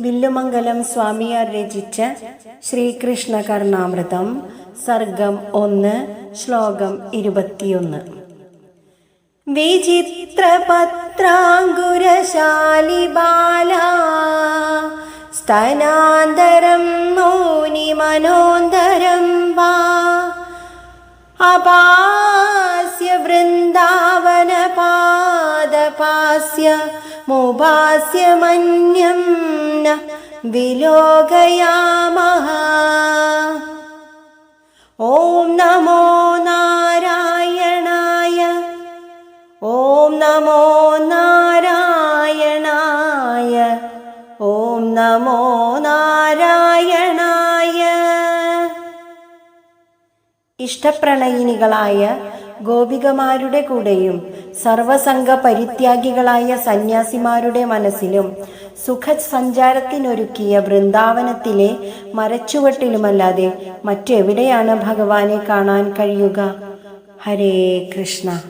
വില്ലുമംഗലം സ്വാമിയാർ രചിച്ച ശ്രീകൃഷ്ണ കർണാമൃതം സർഗം ഒന്ന് ശ്ലോകം ഇരുപത്തിയൊന്ന്. വിചിത്രപത്രാങ്കുരശാലിബാല സ്തനാന്തരം നോനി മനോന്തരം വാ. അപാസ്യ പാദപാസ്യ മുപാസ്യ മന്യം ന വിലോകയാമഹ. ഓം നമോ നാരായണായ ഓം നമോ നാരായണായ ഓം നമോ നാരായണായ. ഇഷ്ടപ്രണയിനികളായ ഗോപികമാരുടെ കൂടെയും സർവസംഘ പരിത്യാഗികളായ സന്യാസിമാരുടെ മനസ്സിലും സുഖസഞ്ചാരത്തിനൊരുക്കിയ വൃന്ദാവനത്തിലെ മരച്ചുവട്ടിലുമല്ലാതെ മറ്റെവിടെയാണ് ഭഗവാനെ കാണാൻ കഴിയുക? ഹരേ കൃഷ്ണ.